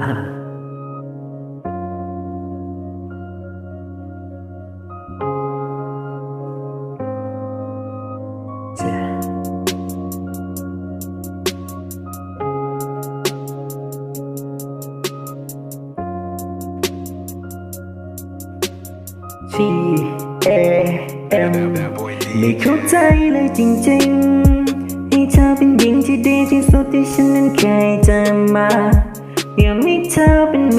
เจ็บ T A M ไม่เข้าใจเลยจริงๆ ให้เธอเป็นหญิงที่ดีที่สุดที่ฉันนั้นเคยเจอมา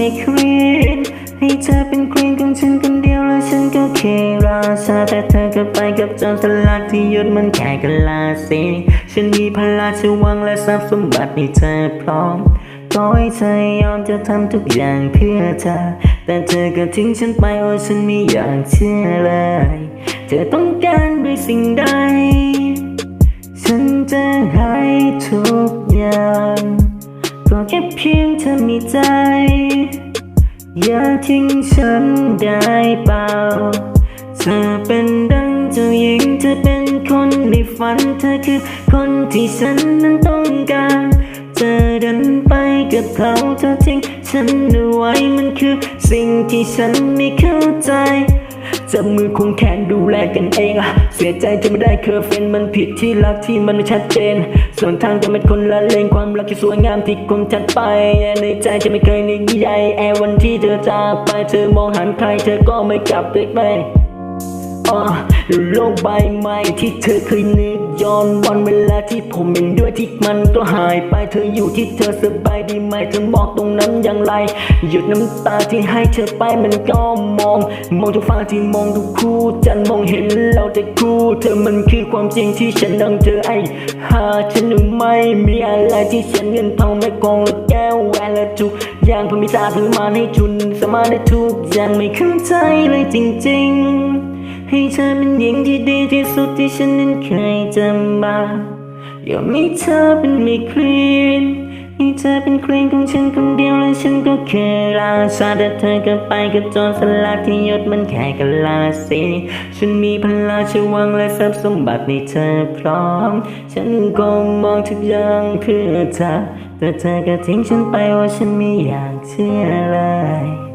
เป็นเมคควีนให้เธอเป็นควีนของฉันคนเดียวแล้วฉันก็เครอชาแต่เธอก็ไปกับโจรสลัดที่ยุดมันแค่กะลาสีฉันมีพลาชวังและทรัพย์สมบัติให้เธอพร้อมก็ให้เธอยอมจะทำทุกอย่างเพื่อเธอ แต่เธอก็ทิ้งฉันไปโอ้ฉันไม่อยากเชื่อเลย เธอต้องการด้วยสิ่งใด ฉันจะให้ทุกอย่าง ก็แค่เพียงเธอมีใจ อย่าทิ้งฉันได้เปล่า เธอเป็นดังเจ้าหญิงเธอเป็นคนในฝัน เธอคือคนที่ฉันนั้นต้องการ เธอเดินไปกับเขาเธอทิ้งฉันเอาไว้มันคือสิ่งที่ฉันไม่เข้าใจ จับมือคงแขนดูแลกันเองอะเสียใจที่ไม่ได้เคอร์เฟนมันผิดที่รักที่มันไม่ชัดเจน ส่วนทางจะเป็นคนละเลงความรักที่สวยงามที่คมชัดไปในใจจะไม่เคยนึกใหญ่แอวันที่เธอจากไปเธอมองหันใครเธอก็ไม่กลับไปอ่โลกใบใหม่ที่เธอเคยนึก ย้อนวันเวลาที่ผมเห็นด้วยที่มันก็หายไปเธออยู่ที่เธอสบายดีไหมเธอบอกตรงนั้นอย่างไร หยุดน้ำตาที่ให้เธอไปมันก็มอง มองทุกฟ้าที่มองทุกคู่จันมองเห็นเราแต่คู่ เธอมันคือความจริงที่ฉันต้องเจอไอ้หาฉันไม่มีอะไรที่ฉันเงินทองไม่กองและแก้วแหวนและทุกอย่างผมมีตาถือมาให้ชุนสามารถได้ทุกอย่างไม่เข้าใจเลยจริง ๆ ให้เธอเป็นหญิงที่ดีที่สุดที่ฉันนั้นเคยจอมาอยากมีเธอเป็นไม่คลีนให้เธอเป็นคลีนของฉันคนเดียวและฉันก็แค่ราชาแต่เธอก็ไปกับโจรสลัดที่ยศมันแค่กะลาสีฉันมีพลาชวังและทรัพย์สมบัติในเธอพร้อม ฉันก็มองทุกอย่างเพื่อเธอแต่เธอก็ทิ้งฉันไปว่าฉันไม่อยากเชื่อเลย